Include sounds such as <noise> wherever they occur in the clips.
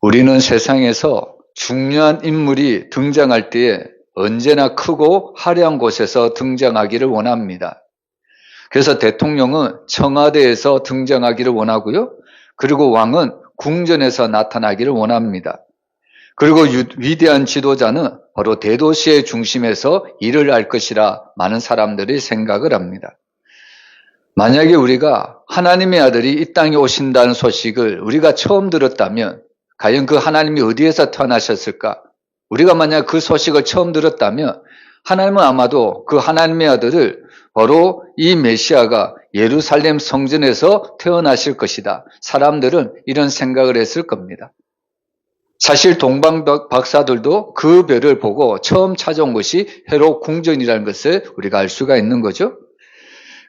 우리는 세상에서 중요한 인물이 등장할 때에 언제나 크고 화려한 곳에서 등장하기를 원합니다. 그래서 대통령은 청와대에서 등장하기를 원하고요. 그리고 왕은 궁전에서 나타나기를 원합니다. 그리고 유- 위대한 지도자는 바로 대도시의 중심에서 일을 할 것이라 많은 사람들이 생각을 합니다. 만약에 우리가 하나님의 아들이 이 땅에 오신다는 소식을 우리가 처음 들었다면 과연 그 하나님이 어디에서 태어나셨을까? 우리가 만약 그 소식을 처음 들었다면 하나님은 아마도 그 하나님의 아들을 바로 이 메시아가 예루살렘 성전에서 태어나실 것이다. 사람들은 이런 생각을 했을 겁니다. 사실 동방 박사들도 그 별을 보고 처음 찾아온 것이 헤롯 궁전이라는 것을 우리가 알 수가 있는 거죠.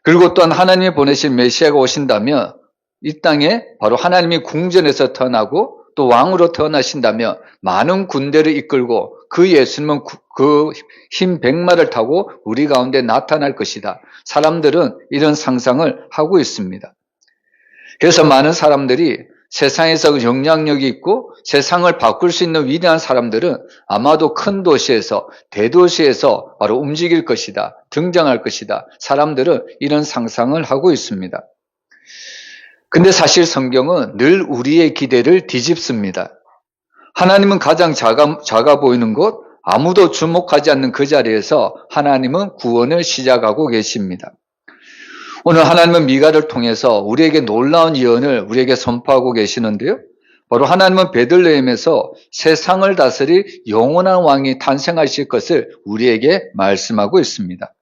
그리고 또한 하나님이 보내신 메시아가 오신다면 이 땅에 바로 하나님이 궁전에서 태어나고 또 왕으로 태어나신다면 많은 군대를 이끌고 그 예수님은 그 흰 백마를 타고 우리 가운데 나타날 것이다. 사람들은 이런 상상을 하고 있습니다. 그래서 많은 사람들이 세상에서 영향력이 있고 세상을 바꿀 수 있는 위대한 사람들은 아마도 큰 도시에서 대도시에서 바로 움직일 것이다. 등장할 것이다. 사람들은 이런 상상을 하고 있습니다. 근데 사실 성경은 늘 우리의 기대를 뒤집습니다. 하나님은 가장 작아, 작아 보이는 곳, 아무도 주목하지 않는 그 자리에서 하나님은 구원을 시작하고 계십니다. 오늘 하나님은 미가를 통해서 우리에게 놀라운 예언을 우리에게 선포하고 계시는데요. 바로 하나님은 베들레헴에서 세상을 다스릴 영원한 왕이 탄생하실 것을 우리에게 말씀하고 있습니다.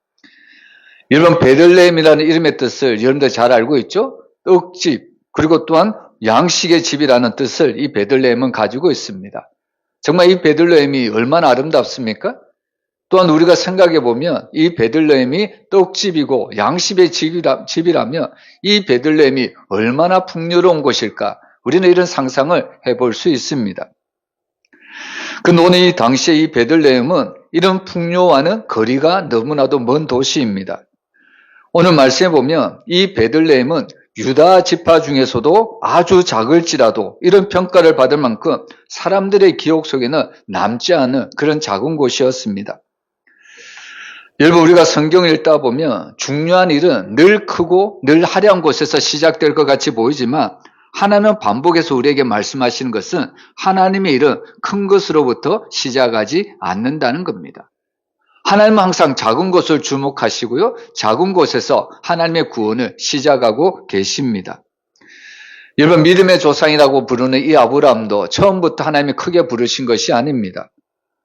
여러분 베들레헴이라는 이름의 뜻을 여러분들 잘 알고 있죠? 떡집 그리고 또한 양식의 집이라는 뜻을 이 베들레헴은 가지고 있습니다. 정말 이 베들레헴이 얼마나 아름답습니까? 또한 우리가 생각해 보면 이 베들레헴이 떡집이고 양식의 집이라, 집이라면 이 베들레헴이 얼마나 풍요로운 곳일까? 우리는 이런 상상을 해볼 수 있습니다. 그 노니 당시에 이 베들레헴은 이런 풍요와는 거리가 너무나도 먼 도시입니다. 오늘 말씀해 보면 이 베들레헴은 유다 지파 중에서도 아주 작을지라도 이런 평가를 받을 만큼 사람들의 기억 속에는 남지 않은 그런 작은 곳이었습니다. 여러분 우리가 성경을 읽다 보면 중요한 일은 늘 크고 늘 화려한 곳에서 시작될 것 같이 보이지만 하나님은 반복해서 우리에게 말씀하시는 것은 하나님의 일은 큰 것으로부터 시작하지 않는다는 겁니다. 하나님은 항상 작은 것을 주목하시고요. 작은 곳에서 하나님의 구원을 시작하고 계십니다. 여러분 믿음의 조상이라고 부르는 이 아브라함도 처음부터 하나님이 크게 부르신 것이 아닙니다.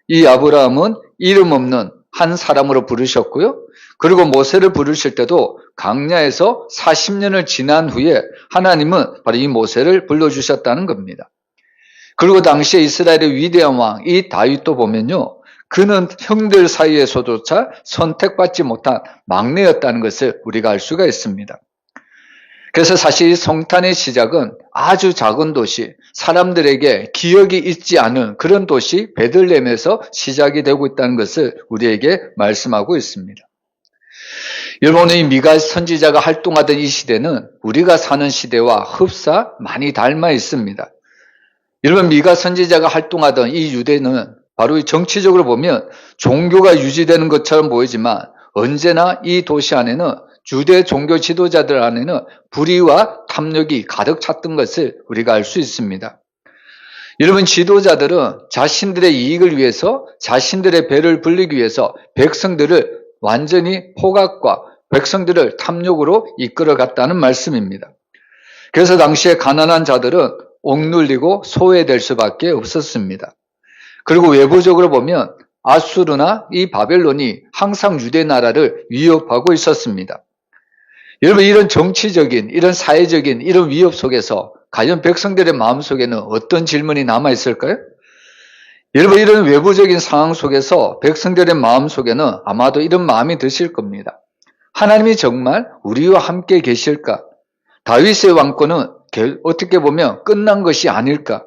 이 아브라함은 이름 없는 한 사람으로 부르셨고요. 그리고 모세를 부르실 때도 강야에서 40년을 지난 후에 하나님은 바로 이 모세를 불러주셨다는 겁니다. 그리고 당시에 이스라엘의 위대한 왕, 이 다윗도 보면요. 그는 형들 사이에서조차 선택받지 못한 막내였다는 것을 우리가 알 수가 있습니다. 그래서 사실 성탄의 시작은 아주 작은 도시, 사람들에게 기억이 있지 않은 그런 도시 베들렘에서 시작이 되고 있다는 것을 우리에게 말씀하고 있습니다. 이 미가 선지자가 활동하던 이 시대는 우리가 사는 시대와 흡사 많이 닮아 있습니다. 여러분, 미가 선지자가 활동하던 이 유대는 바로 이 정치적으로 보면 종교가 유지되는 것처럼 보이지만 언제나 이 도시 안에는 주대 종교 지도자들 안에는 불의와 탐욕이 가득 찼던 것을 우리가 알 수 있습니다. 여러분 지도자들은 자신들의 이익을 위해서 자신들의 배를 불리기 위해서 백성들을 완전히 포각과 백성들을 탐욕으로 이끌어 갔다는 말씀입니다. 그래서 당시에 가난한 자들은 옥눌리고 소외될 수밖에 없었습니다. 그리고 외부적으로 보면 아수르나 이 바벨론이 항상 유대 나라를 위협하고 있었습니다. 여러분 이런 정치적인 이런 사회적인 이런 위협 속에서 과연 백성들의 마음 속에는 어떤 질문이 남아 있을까요? 여러분 이런 외부적인 상황 속에서 백성들의 마음 속에는 아마도 이런 마음이 드실 겁니다. 하나님이 정말 우리와 함께 계실까? 다윗의 왕권은 어떻게 보면 끝난 것이 아닐까?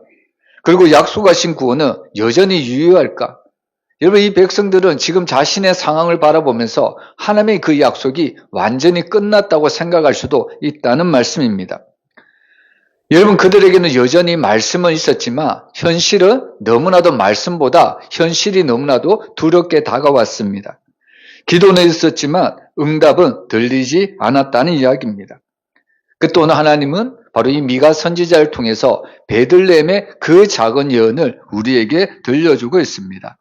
그리고 약속하신 구원은 여전히 유효할까? 여러분, 이 백성들은 지금 자신의 상황을 바라보면서 하나님의 그 약속이 완전히 끝났다고 생각할 수도 있다는 말씀입니다. 여러분 그들에게는 여전히 말씀은 있었지만 현실은 너무나도 말씀보다 현실이 너무나도 두렵게 다가왔습니다. 기도는 있었지만 응답은 들리지 않았다는 이야기입니다. 그 또한 하나님은 바로 이 미가 선지자를 통해서 베들레헴의 그 작은 예언을 우리에게 들려주고 있습니다.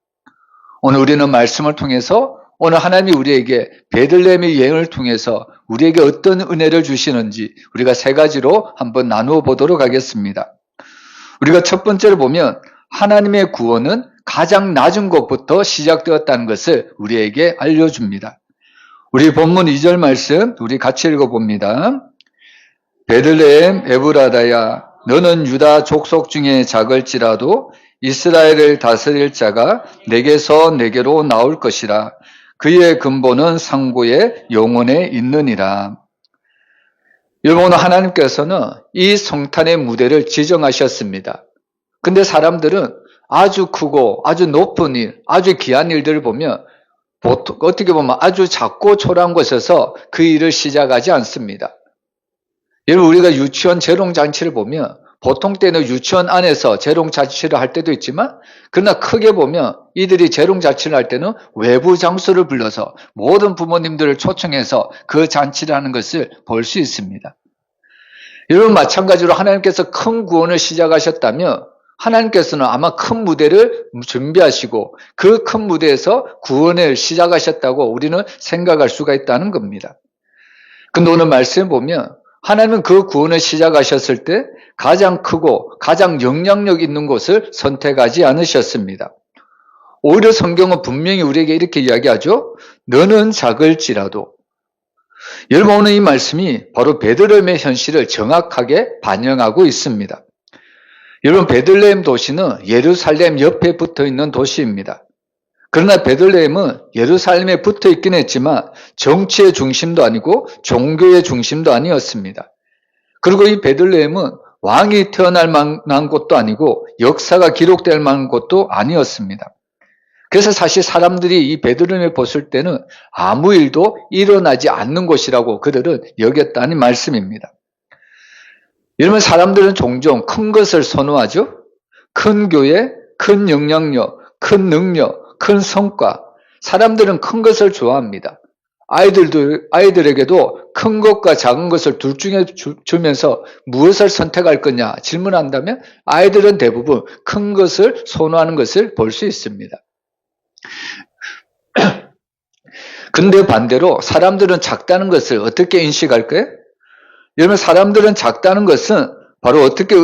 오늘 우리는 말씀을 통해서 오늘 하나님이 우리에게 베들레헴의 예언을 통해서 우리에게 어떤 은혜를 주시는지 우리가 세 가지로 한번 나누어 보도록 하겠습니다. 우리가 첫 번째로 보면 하나님의 구원은 가장 낮은 곳부터 시작되었다는 것을 우리에게 알려줍니다. 우리 본문 2절 말씀 우리 같이 읽어봅니다. 베들레헴 에브라다야 너는 유다 족속 중에 작을지라도 이스라엘을 다스릴 자가 내게서 내게로 나올 것이라 그의 근본은 상고의 영혼에 있느니라. 여러분 하나님께서는 이 성탄의 무대를 지정하셨습니다. 근데 사람들은 아주 크고 아주 높은 일, 아주 귀한 일들을 보면 보통 어떻게 보면 아주 작고 초라한 곳에서 그 일을 시작하지 않습니다. 여러분 우리가 유치원 재롱 잔치를 보면 보통 때는 유치원 안에서 재롱 잔치를 할 때도 있지만 그러나 크게 보면 이들이 재롱 잔치를 할 때는 외부 장소를 불러서 모든 부모님들을 초청해서 그 잔치를 하는 것을 볼 수 있습니다. 여러분 마찬가지로 하나님께서 큰 구원을 시작하셨다면 하나님께서는 아마 큰 무대를 준비하시고 그 큰 무대에서 구원을 시작하셨다고 우리는 생각할 수가 있다는 겁니다. 근데 오늘 말씀에 보면 하나님은 그 구원을 시작하셨을 때 가장 크고 가장 영향력 있는 곳을 선택하지 않으셨습니다. 오히려 성경은 분명히 우리에게 이렇게 이야기하죠. 너는 작을지라도. 여러분 오늘 이 말씀이 바로 베들레헴의 현실을 정확하게 반영하고 있습니다. 여러분 베들레헴 도시는 예루살렘 옆에 붙어 있는 도시입니다. 그러나 베들레헴은 예루살렘에 붙어 있긴 했지만 정치의 중심도 아니고 종교의 중심도 아니었습니다. 그리고 이 베들레헴은 왕이 태어날 만한 곳도 아니고 역사가 기록될 만한 곳도 아니었습니다. 그래서 사실 사람들이 이 베들레헴을 봤을 때는 아무 일도 일어나지 않는 곳이라고 그들은 여겼다는 말씀입니다. 여러분 사람들은 종종 큰 것을 선호하죠. 큰 교회, 큰 영향력, 큰 능력, 큰 성과. 사람들은 큰 것을 좋아합니다. 아이들도 아이들에게도 큰 것과 작은 것을 둘 중에 주, 주면서 무엇을 선택할 거냐 질문한다면 아이들은 대부분 큰 것을 선호하는 것을 볼 수 있습니다. <clears throat> 근데 반대로 사람들은 작다는 것을 어떻게 인식할까요? 여러분 사람들은 작다는 것은 바로 어떻게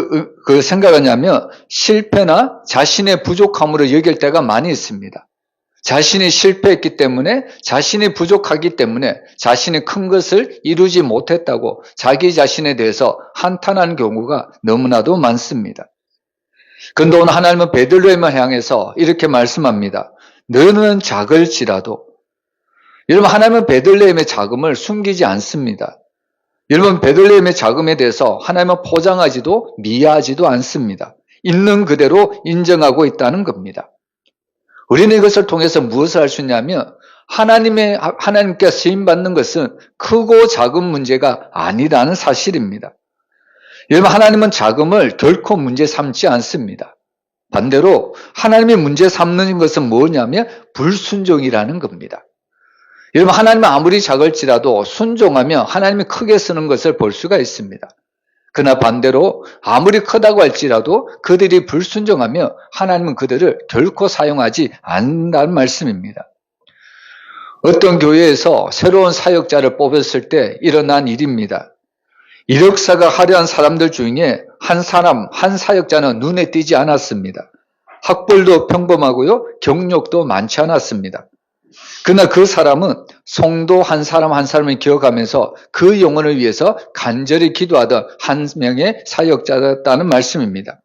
그 생각하냐면 실패나 자신의 부족함으로 여길 때가 많이 있습니다. 자신이 실패했기 때문에 자신이 부족하기 때문에 자신이 큰 것을 이루지 못했다고 자기 자신에 대해서 한탄하는 경우가 너무나도 많습니다. 근데 오늘 하나님은 베들레헴을 향해서 이렇게 말씀합니다. 너는 작을지라도 여러분 하나님은 베들레헴의 자금을 숨기지 않습니다. 여러분 베들레헴의 자금에 대해서 하나님은 포장하지도 미화하지도 않습니다. 있는 그대로 인정하고 있다는 겁니다. 우리는 이것을 통해서 무엇을 할 수 있냐면 하나님의 하나님께 쓰임 받는 것은 크고 작은 문제가 아니라는 사실입니다. 여러분 하나님은 자금을 결코 문제 삼지 않습니다. 반대로 하나님이 문제 삼는 것은 뭐냐면 불순종이라는 겁니다. 여러분 하나님은 아무리 작을지라도 순종하며 하나님이 크게 쓰는 것을 볼 수가 있습니다. 그러나 반대로 아무리 크다고 할지라도 그들이 불순종하며 하나님은 그들을 결코 사용하지 않는다는 말씀입니다. 어떤 교회에서 새로운 사역자를 뽑았을 때 일어난 일입니다. 이력사가 화려한 사람들 중에 한 사람, 한 사역자는 눈에 띄지 않았습니다. 학벌도 평범하고요, 경력도 많지 않았습니다. 그러나 그 사람은 성도 한 사람 한 사람을 기억하면서 그 영혼을 위해서 간절히 기도하던 한 명의 사역자였다는 말씀입니다.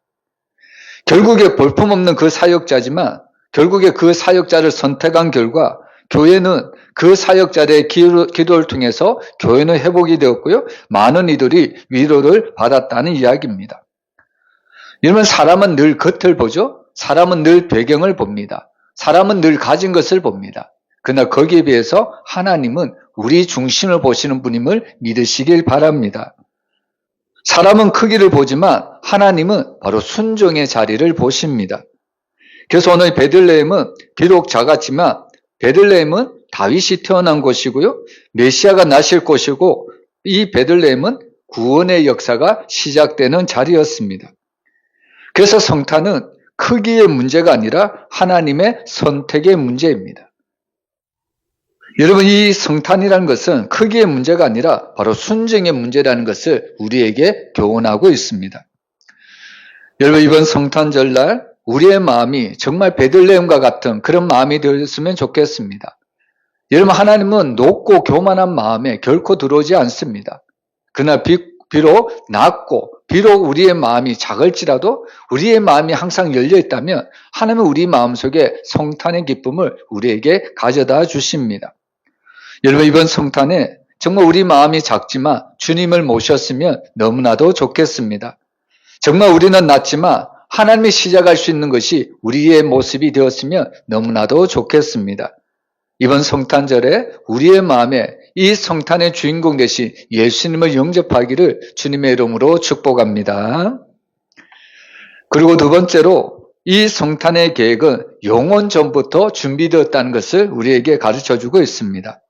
결국에 볼품없는 그 사역자지만 결국에 그 사역자를 선택한 결과 교회는 그 사역자의 기도를 통해서 교회는 회복이 되었고요. 많은 이들이 위로를 받았다는 이야기입니다. 여러분 사람은 늘 겉을 보죠. 사람은 늘 배경을 봅니다. 사람은 늘 가진 것을 봅니다. 그러나 거기에 비해서 하나님은 우리 중심을 보시는 분임을 믿으시길 바랍니다. 사람은 크기를 보지만 하나님은 바로 순종의 자리를 보십니다. 그래서 오늘 베들레헴은 비록 작았지만 베들레헴은 다윗이 태어난 곳이고요. 메시아가 나실 곳이고 이 베들레헴은 구원의 역사가 시작되는 자리였습니다. 그래서 성탄은 크기의 문제가 아니라 하나님의 선택의 문제입니다. 여러분, 이 성탄이라는 것은 크기의 문제가 아니라 바로 순종의 문제라는 것을 우리에게 교훈하고 있습니다. 여러분, 이번 성탄절날 우리의 마음이 정말 베들레헴과 같은 그런 마음이 되었으면 좋겠습니다. 여러분, 하나님은 높고 교만한 마음에 결코 들어오지 않습니다. 그러나 비, 비록 낮고 비록 우리의 마음이 작을지라도 우리의 마음이 항상 열려 있다면 하나님은 우리 마음 속에 성탄의 기쁨을 우리에게 가져다 주십니다. 여러분 이번 성탄에 정말 우리 마음이 작지만 주님을 모셨으면 너무나도 좋겠습니다. 정말 우리는 낮지만 하나님이 시작할 수 있는 것이 우리의 모습이 되었으면 너무나도 좋겠습니다. 이번 성탄절에 우리의 마음에 이 성탄의 주인공 되신 예수님을 영접하기를 주님의 이름으로 축복합니다. 그리고 두 번째로 이 성탄의 계획은 영원 전부터 준비되었다는 것을 우리에게 가르쳐 주고 있습니다.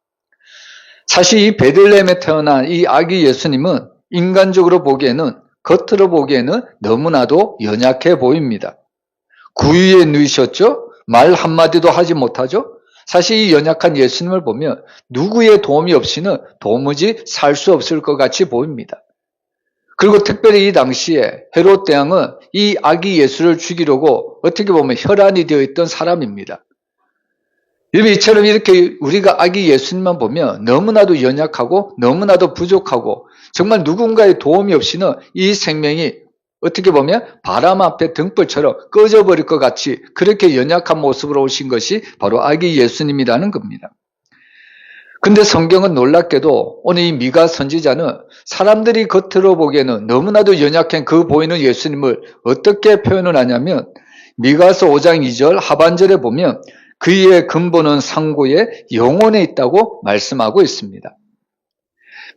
사실 이 베들레헴에 태어난 이 아기 예수님은 인간적으로 보기에는 겉으로 보기에는 너무나도 연약해 보입니다. 구유에 누이셨죠? 말 한마디도 하지 못하죠? 사실 이 연약한 예수님을 보면 누구의 도움이 없이는 도무지 살 수 없을 것 같이 보입니다. 그리고 특별히 이 당시에 헤롯 대왕은 이 아기 예수를 죽이려고 어떻게 보면 혈안이 되어 있던 사람입니다. 여러분 이처럼 이렇게 우리가 아기 예수님만 보면 너무나도 연약하고 너무나도 부족하고 정말 누군가의 도움이 없이는 이 생명이 어떻게 보면 바람 앞에 등불처럼 꺼져버릴 것 같이 그렇게 연약한 모습으로 오신 것이 바로 아기 예수님이라는 겁니다. 근데 성경은 놀랍게도 오늘 이 미가 선지자는 사람들이 겉으로 보기에는 너무나도 연약한 그 보이는 예수님을 어떻게 표현을 하냐면 미가서 5장 2절 하반절에 보면 그의 근본은 상고의 영혼에 있다고 말씀하고 있습니다.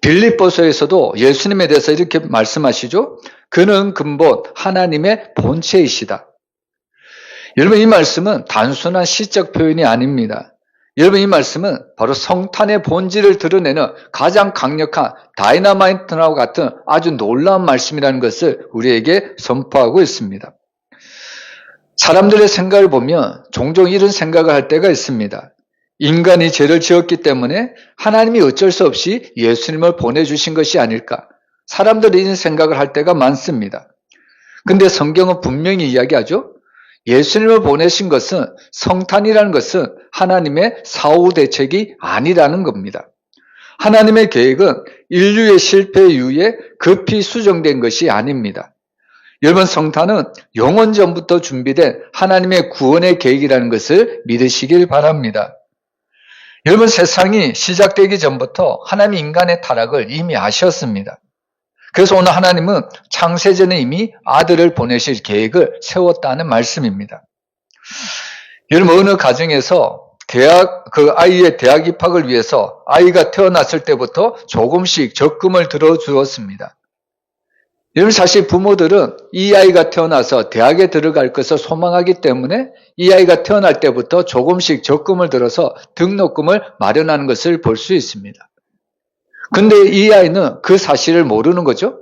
빌립보서에서도 예수님에 대해서 이렇게 말씀하시죠. 그는 근본 하나님의 본체이시다. 여러분 이 말씀은 단순한 시적 표현이 아닙니다. 여러분 이 말씀은 바로 성탄의 본질을 드러내는 가장 강력한 다이나마이트와 같은 아주 놀라운 말씀이라는 것을 우리에게 선포하고 있습니다. 사람들의 생각을 보면 종종 이런 생각을 할 때가 있습니다. 인간이 죄를 지었기 때문에 하나님이 어쩔 수 없이 예수님을 보내주신 것이 아닐까. 사람들이 이런 생각을 할 때가 많습니다. 근데 성경은 분명히 이야기하죠. 예수님을 보내신 것은 성탄이라는 것은 하나님의 사후 대책이 아니라는 겁니다. 하나님의 계획은 인류의 실패 이후에 급히 수정된 것이 아닙니다. 여러분 성탄은 영원 전부터 준비된 하나님의 구원의 계획이라는 것을 믿으시길 바랍니다. 여러분 세상이 시작되기 전부터 하나님 인간의 타락을 이미 아셨습니다. 그래서 오늘 하나님은 창세전에 이미 아들을 보내실 계획을 세웠다는 말씀입니다. 여러분 어느 가정에서 대학 그 아이의 대학 입학을 위해서 아이가 태어났을 때부터 조금씩 적금을 들어 주었습니다. 여러분 사실 부모들은 이 아이가 태어나서 대학에 들어갈 것을 소망하기 때문에 이 아이가 태어날 때부터 조금씩 적금을 들어서 등록금을 마련하는 것을 볼 수 있습니다. 근데 이 아이는 그 사실을 모르는 거죠.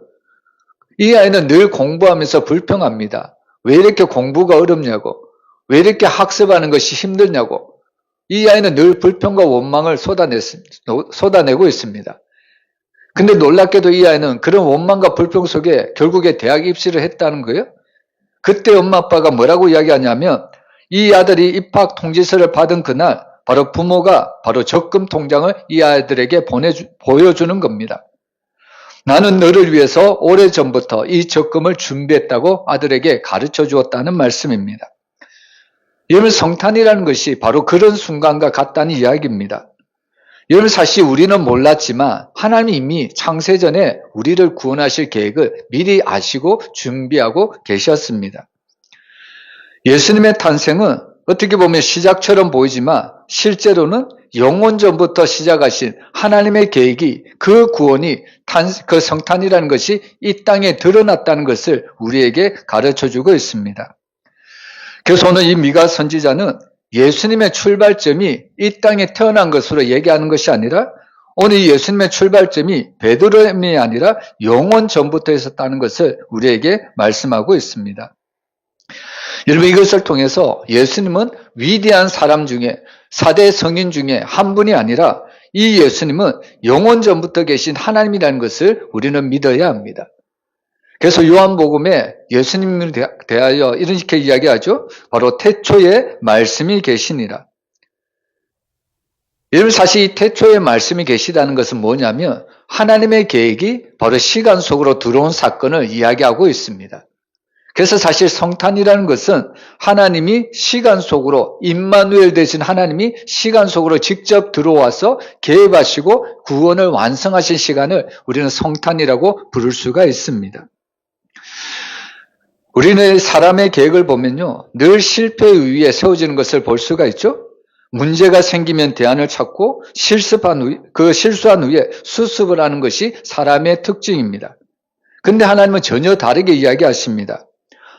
이 아이는 늘 공부하면서 불평합니다. 왜 이렇게 공부가 어렵냐고, 왜 이렇게 학습하는 것이 힘들냐고. 이 아이는 늘 불평과 원망을 쏟아내, 쏟아내고 있습니다. 근데 놀랍게도 이 아이는 그런 원망과 불평 속에 결국에 대학 입시를 했다는 거예요. 그때 엄마 아빠가 뭐라고 이야기하냐면 이 아들이 입학 통지서를 받은 그날 바로 부모가 바로 적금 통장을 이 아이들에게 보내주, 보여주는 겁니다. 나는 너를 위해서 오래전부터 이 적금을 준비했다고 아들에게 가르쳐 주었다는 말씀입니다. 여러분 성탄이라는 것이 바로 그런 순간과 같다는 이야기입니다. 여러분 사실 우리는 몰랐지만 하나님이 이미 창세전에 우리를 구원하실 계획을 미리 아시고 준비하고 계셨습니다. 예수님의 탄생은 어떻게 보면 시작처럼 보이지만 실제로는 영원 전부터 시작하신 하나님의 계획이 그 구원이 탄, 그 성탄이라는 것이 이 땅에 드러났다는 것을 우리에게 가르쳐 주고 있습니다. 그래서 오늘 이 미가 선지자는 예수님의 출발점이 이 땅에 태어난 것으로 얘기하는 것이 아니라 오늘 이 예수님의 출발점이 베드로헴이 아니라 영원 전부터 있었다는 것을 우리에게 말씀하고 있습니다. 여러분 이것을 통해서 예수님은 위대한 사람 중에 사대 성인 중에 한 분이 아니라 이 예수님은 영원 전부터 계신 하나님이라는 것을 우리는 믿어야 합니다. 그래서 요한복음에 예수님을 대하여 이렇게 이야기하죠. 바로 태초에 말씀이 계시니라. 여러분 사실 이 태초에 말씀이 계시다는 것은 뭐냐면 하나님의 계획이 바로 시간 속으로 들어온 사건을 이야기하고 있습니다. 그래서 사실 성탄이라는 것은 하나님이 시간 속으로 임마누엘 되신 하나님이 시간 속으로 직접 들어와서 계획하시고 구원을 완성하신 시간을 우리는 성탄이라고 부를 수가 있습니다. 우리는 사람의 계획을 보면요. 늘 실패 위에 세워지는 것을 볼 수가 있죠. 문제가 생기면 대안을 찾고 실습한 후, 그 실수한 후에 수습을 하는 것이 사람의 특징입니다. 근데 하나님은 전혀 다르게 이야기하십니다.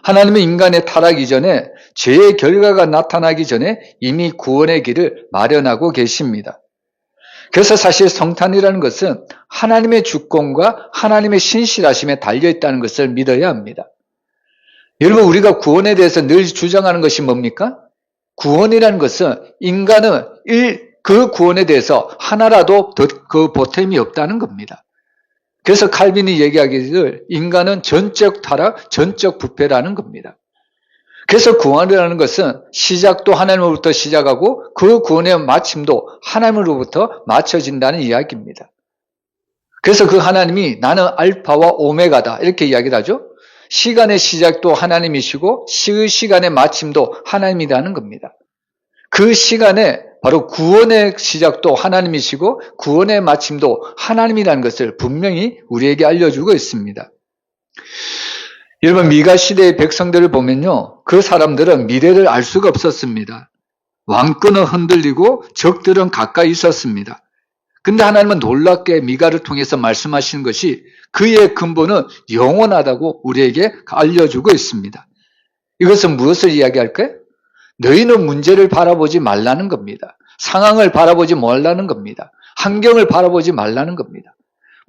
하나님은 인간의 타락 이전에 죄의 결과가 나타나기 전에 이미 구원의 길을 마련하고 계십니다. 그래서 사실 성탄이라는 것은 하나님의 주권과 하나님의 신실하심에 달려있다는 것을 믿어야 합니다. 여러분, 우리가 구원에 대해서 늘 주장하는 것이 뭡니까? 구원이라는 것은 인간은 일, 그 구원에 대해서 하나라도 더, 그 보탬이 없다는 겁니다. 그래서 칼빈이 얘기하기를 인간은 전적 타락, 전적 부패라는 겁니다. 그래서 구원이라는 것은 시작도 하나님으로부터 시작하고 그 구원의 마침도 하나님으로부터 맞춰진다는 이야기입니다. 그래서 그 하나님이 나는 알파와 오메가다 이렇게 이야기를 하죠. 시간의 시작도 하나님이시고 그 시간의 마침도 하나님이라는 겁니다. 그 시간에 바로 구원의 시작도 하나님이시고 구원의 마침도 하나님이라는 것을 분명히 우리에게 알려주고 있습니다. 여러분 미가 시대의 백성들을 보면요. 그 사람들은 미래를 알 수가 없었습니다. 왕권은 흔들리고 적들은 가까이 있었습니다. 근데 하나님은 놀랍게 미가를 통해서 말씀하시는 것이 그의 근본은 영원하다고 우리에게 알려주고 있습니다. 이것은 무엇을 이야기할까요? 너희는 문제를 바라보지 말라는 겁니다. 상황을 바라보지 말라는 겁니다. 환경을 바라보지 말라는 겁니다.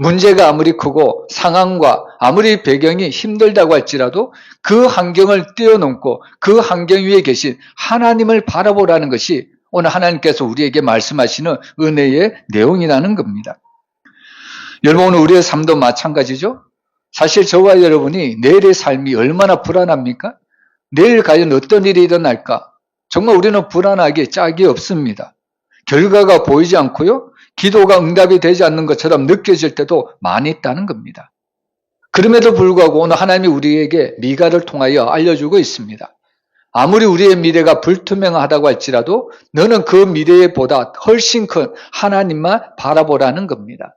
문제가 아무리 크고 상황과 아무리 배경이 힘들다고 할지라도 그 환경을 뛰어넘고 그 환경 위에 계신 하나님을 바라보라는 것이 오늘 하나님께서 우리에게 말씀하시는 은혜의 내용이라는 겁니다. 여러분 오늘 우리의 삶도 마찬가지죠. 사실 저와 여러분이 내일의 삶이 얼마나 불안합니까? 내일 과연 어떤 일이 일어날까? 정말 우리는 불안하게 짝이 없습니다. 결과가 보이지 않고요. 기도가 응답이 되지 않는 것처럼 느껴질 때도 많이 있다는 겁니다. 그럼에도 불구하고 오늘 하나님이 우리에게 미가를 통하여 알려주고 있습니다. 아무리 우리의 미래가 불투명하다고 할지라도 너는 그 미래보다 훨씬 큰 하나님만 바라보라는 겁니다.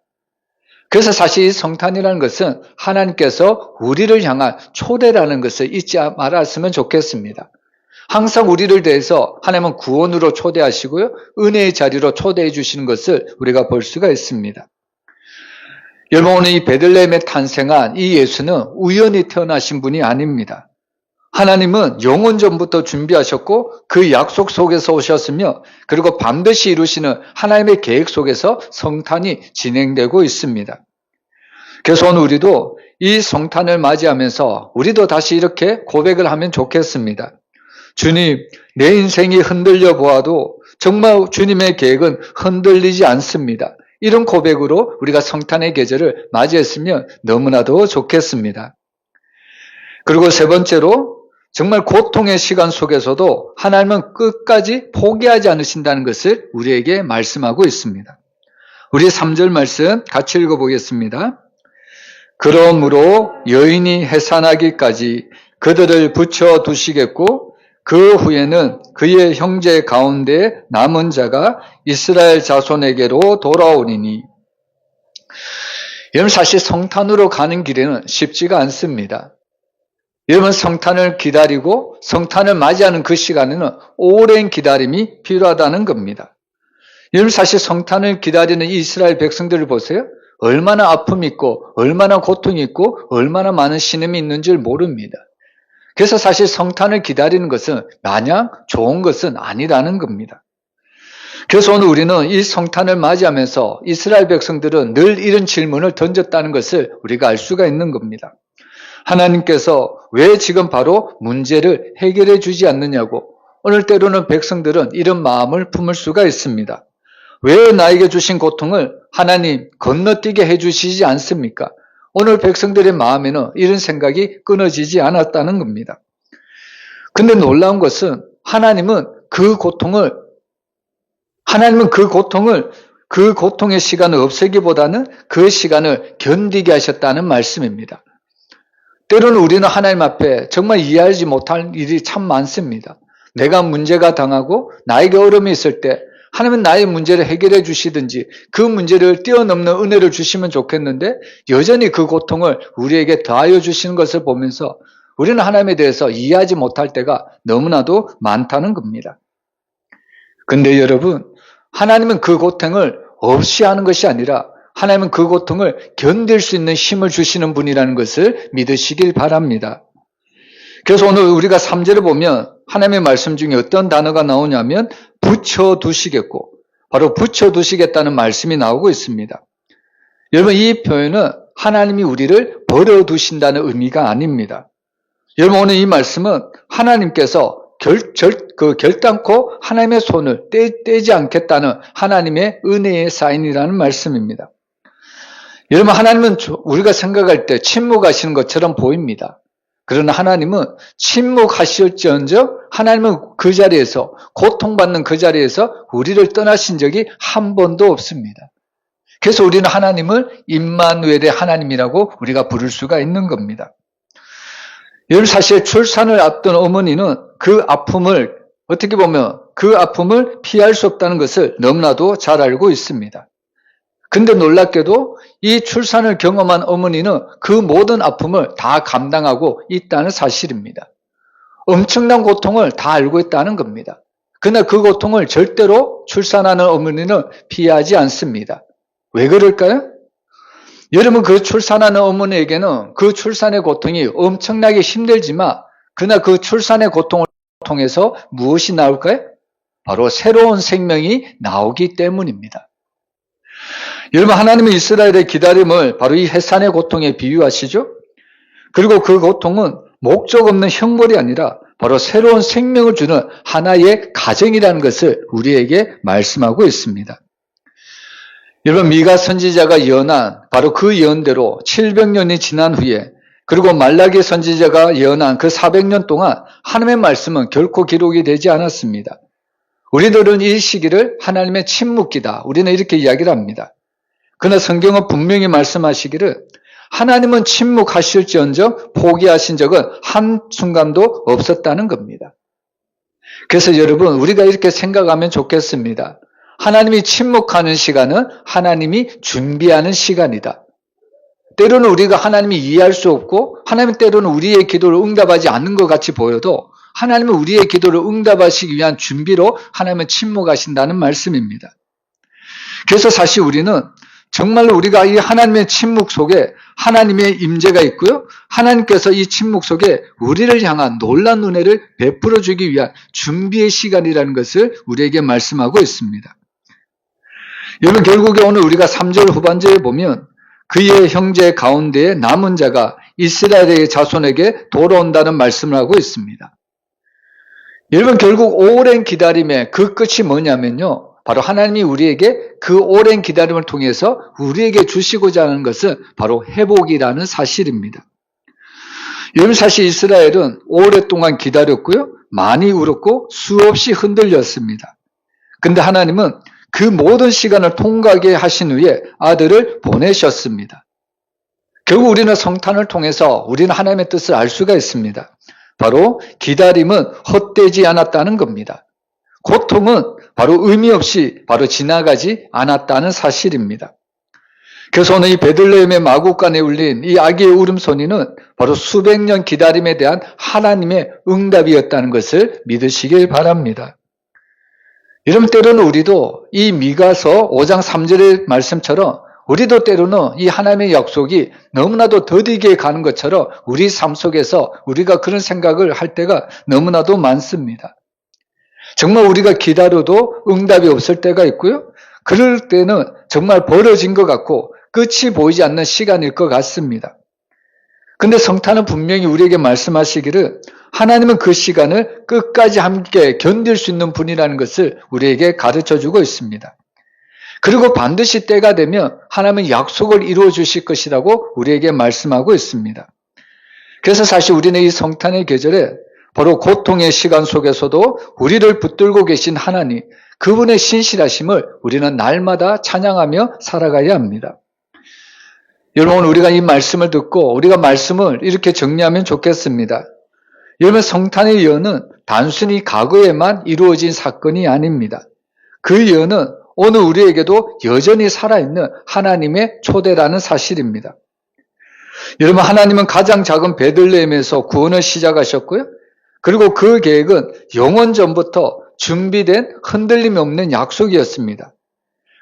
그래서 사실 성탄이라는 것은 하나님께서 우리를 향한 초대라는 것을 잊지 말았으면 좋겠습니다. 항상 우리를 대해서 하나님은 구원으로 초대하시고요. 은혜의 자리로 초대해 주시는 것을 우리가 볼 수가 있습니다. 여러분 오늘 이 베들레헴에 탄생한 이 예수는 우연히 태어나신 분이 아닙니다. 하나님은 영원 전부터 준비하셨고 그 약속 속에서 오셨으며 그리고 반드시 이루시는 하나님의 계획 속에서 성탄이 진행되고 있습니다. 그래서 오늘 우리도 이 성탄을 맞이하면서 우리도 다시 이렇게 고백을 하면 좋겠습니다. 주님, 내 인생이 흔들려 보아도 정말 주님의 계획은 흔들리지 않습니다. 이런 고백으로 우리가 성탄의 계절을 맞이했으면 너무나도 좋겠습니다. 그리고 세 번째로 정말 고통의 시간 속에서도 하나님은 끝까지 포기하지 않으신다는 것을 우리에게 말씀하고 있습니다. 우리 3절 말씀 같이 읽어보겠습니다. 그러므로 여인이 해산하기까지 그들을 붙여 두시겠고 그 후에는 그의 형제 가운데 남은 자가 이스라엘 자손에게로 돌아오리니 여러분 사실 성탄으로 가는 길에는 쉽지가 않습니다. 여러분 성탄을 기다리고 성탄을 맞이하는 그 시간에는 오랜 기다림이 필요하다는 겁니다. 여러분 사실 성탄을 기다리는 이 이스라엘 백성들을 보세요. 얼마나 아픔이 있고 얼마나 고통이 있고 얼마나 많은 신음이 있는 줄 모릅니다. 그래서 사실 성탄을 기다리는 것은 마냥 좋은 것은 아니라는 겁니다. 그래서 오늘 우리는 이 성탄을 맞이하면서 이스라엘 백성들은 늘 이런 질문을 던졌다는 것을 우리가 알 수가 있는 겁니다. 하나님께서 왜 지금 바로 문제를 해결해 주지 않느냐고 오늘 때로는 백성들은 이런 마음을 품을 수가 있습니다. 왜 나에게 주신 고통을 하나님 건너뛰게 해주시지 않습니까? 오늘 백성들의 마음에는 이런 생각이 끊어지지 않았다는 겁니다. 근데 놀라운 것은 하나님은 그 고통을 하나님은 그 고통을 그 고통의 시간을 없애기보다는 그 시간을 견디게 하셨다는 말씀입니다. 때로는 우리는 하나님 앞에 정말 이해하지 못할 일이 참 많습니다. 내가 문제가 당하고 나에게 어려움이 있을 때 하나님은 나의 문제를 해결해 주시든지 그 문제를 뛰어넘는 은혜를 주시면 좋겠는데 여전히 그 고통을 우리에게 더하여 주시는 것을 보면서 우리는 하나님에 대해서 이해하지 못할 때가 너무나도 많다는 겁니다. 근데 여러분, 하나님은 그 고통을 없이 하는 것이 아니라 하나님은 그 고통을 견딜 수 있는 힘을 주시는 분이라는 것을 믿으시길 바랍니다. 그래서 오늘 우리가 3절을 보면 하나님의 말씀 중에 어떤 단어가 나오냐면 붙여 두시겠고 바로 붙여 두시겠다는 말씀이 나오고 있습니다. 여러분 이 표현은 하나님이 우리를 버려 두신다는 의미가 아닙니다. 여러분 오늘 이 말씀은 하나님께서 결, 절, 그 결단코 하나님의 손을 떼, 떼지 않겠다는 하나님의 은혜의 사인이라는 말씀입니다. 여러분 하나님은 우리가 생각할 때 침묵하시는 것처럼 보입니다. 그러나 하나님은 침묵하실지언정 하나님은 그 자리에서 고통받는 그 자리에서 우리를 떠나신 적이 한 번도 없습니다. 그래서 우리는 하나님을 임마누엘의 하나님이라고 우리가 부를 수가 있는 겁니다. 사실 출산을 앞둔 어머니는 그 아픔을 어떻게 보면 그 아픔을 피할 수 없다는 것을 너무나도 잘 알고 있습니다. 근데 놀랍게도 이 출산을 경험한 어머니는 그 모든 아픔을 다 감당하고 있다는 사실입니다. 엄청난 고통을 다 알고 있다는 겁니다. 그러나 그 고통을 절대로 출산하는 어머니는 피하지 않습니다. 왜 그럴까요? 여러분 그 출산하는 어머니에게는 그 출산의 고통이 엄청나게 힘들지만 그러나 그 출산의 고통을 통해서 무엇이 나올까요? 바로 새로운 생명이 나오기 때문입니다. 여러분 하나님은 이스라엘의 기다림을 바로 이 해산의 고통에 비유하시죠. 그리고 그 고통은 목적 없는 형벌이 아니라 바로 새로운 생명을 주는 하나의 가정이라는 것을 우리에게 말씀하고 있습니다. 여러분 미가 선지자가 예언한 바로 그 예언대로 700년이 지난 후에 그리고 말라기 선지자가 예언한 그 400년 동안 하나님의 말씀은 결코 기록이 되지 않았습니다. 우리들은 이 시기를 하나님의 침묵기다. 우리는 이렇게 이야기를 합니다. 그러나 성경은 분명히 말씀하시기를 하나님은 침묵하실지언정 포기하신 적은 한순간도 없었다는 겁니다. 그래서 여러분, 우리가 이렇게 생각하면 좋겠습니다. 하나님이 침묵하는 시간은 하나님이 준비하는 시간이다. 때로는 우리가 하나님이 이해할 수 없고, 하나님 때로는 우리의 기도를 응답하지 않는 것 같이 보여도, 하나님은 우리의 기도를 응답하시기 위한 준비로 하나님은 침묵하신다는 말씀입니다. 그래서 사실 우리는 정말로 우리가 이 하나님의 침묵 속에 하나님의 임재가 있고요. 하나님께서 이 침묵 속에 우리를 향한 놀란 은혜를 베풀어 주기 위한 준비의 시간이라는 것을 우리에게 말씀하고 있습니다. 여러분 결국에 오늘 우리가 3절 후반절에 보면 그의 형제 가운데에 남은 자가 이스라엘의 자손에게 돌아온다는 말씀을 하고 있습니다. 여러분 결국 오랜 기다림의 그 끝이 뭐냐면요. 바로 하나님이 우리에게 그 오랜 기다림을 통해서 우리에게 주시고자 하는 것은 바로 회복이라는 사실입니다. 여러분 사실 이스라엘은 오랫동안 기다렸고요. 많이 울었고 수없이 흔들렸습니다. 근데 하나님은 그 모든 시간을 통과하게 하신 후에 아들을 보내셨습니다. 결국 우리는 성탄을 통해서 우리는 하나님의 뜻을 알 수가 있습니다. 바로 기다림은 헛되지 않았다는 겁니다. 고통은 바로 의미 없이 바로 지나가지 않았다는 사실입니다. 그래서 오늘 이 베들레헴의 마국간에 울린 이 아기의 울음소리는 바로 수백 년 기다림에 대한 하나님의 응답이었다는 것을 믿으시길 바랍니다. 이런 때로는 우리도 이 미가서 5장 3절의 말씀처럼 우리도 때로는 이 하나님의 약속이 너무나도 더디게 가는 것처럼 우리 삶 속에서 우리가 그런 생각을 할 때가 너무나도 많습니다. 정말 우리가 기다려도 응답이 없을 때가 있고요. 그럴 때는 정말 벌어진 것 같고 끝이 보이지 않는 시간일 것 같습니다. 근데 성탄은 분명히 우리에게 말씀하시기를 하나님은 그 시간을 끝까지 함께 견딜 수 있는 분이라는 것을 우리에게 가르쳐 주고 있습니다. 그리고 반드시 때가 되면 하나님은 약속을 이루어 주실 것이라고 우리에게 말씀하고 있습니다. 그래서 사실 우리는 이 성탄의 계절에 바로 고통의 시간 속에서도 우리를 붙들고 계신 하나님, 그분의 신실하심을 우리는 날마다 찬양하며 살아가야 합니다. 여러분, 우리가 이 말씀을 듣고 우리가 말씀을 이렇게 정리하면 좋겠습니다. 여러분, 성탄의 예언은 단순히 과거에만 이루어진 사건이 아닙니다. 그 예언은 오늘 우리에게도 여전히 살아있는 하나님의 초대라는 사실입니다. 여러분, 하나님은 가장 작은 베들레헴에서 구원을 시작하셨고요. 그리고 그 계획은 영원 전부터 준비된 흔들림 없는 약속이었습니다.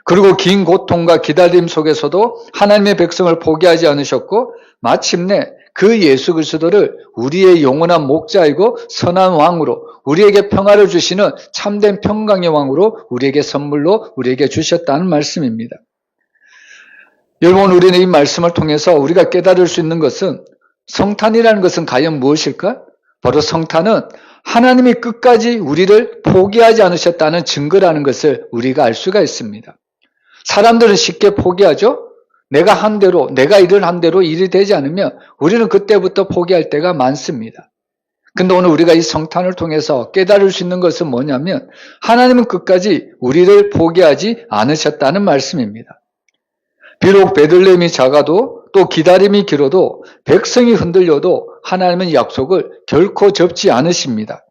그리고 긴 고통과 기다림 속에서도 하나님의 백성을 포기하지 않으셨고 마침내 그 예수 그리스도를 우리의 영원한 목자이고 선한 왕으로 우리에게 평화를 주시는 참된 평강의 왕으로 우리에게 선물로 우리에게 주셨다는 말씀입니다. 여러분 우리는 이 말씀을 통해서 우리가 깨달을 수 있는 것은 성탄이라는 것은 과연 무엇일까? 바로 성탄은 하나님이 끝까지 우리를 포기하지 않으셨다는 증거라는 것을 우리가 알 수가 있습니다. 사람들은 쉽게 포기하죠? 내가 한 대로, 내가 일을 한 대로 일이 되지 않으면 우리는 그때부터 포기할 때가 많습니다. 근데 오늘 우리가 이 성탄을 통해서 깨달을 수 있는 것은 뭐냐면 하나님은 끝까지 우리를 포기하지 않으셨다는 말씀입니다. 비록 베들레헴이 작아도 또 기다림이 길어도 백성이 흔들려도 하나님은 약속을 결코 접지 않으십니다.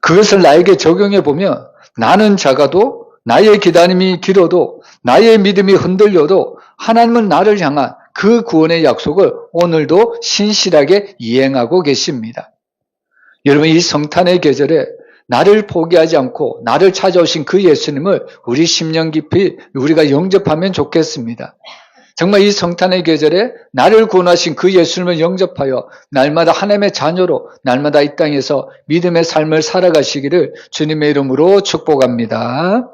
그것을 나에게 적용해 보면 나는 작아도 나의 기다림이 길어도 나의 믿음이 흔들려도 하나님은 나를 향한 그 구원의 약속을 오늘도 신실하게 이행하고 계십니다. 여러분 이 성탄의 계절에 나를 포기하지 않고 나를 찾아오신 그 예수님을 우리 심령 깊이 우리가 영접하면 좋겠습니다. 정말 이 성탄의 계절에 나를 구원하신 그 예수님을 영접하여 날마다 하나님의 자녀로 날마다 이 땅에서 믿음의 삶을 살아가시기를 주님의 이름으로 축복합니다.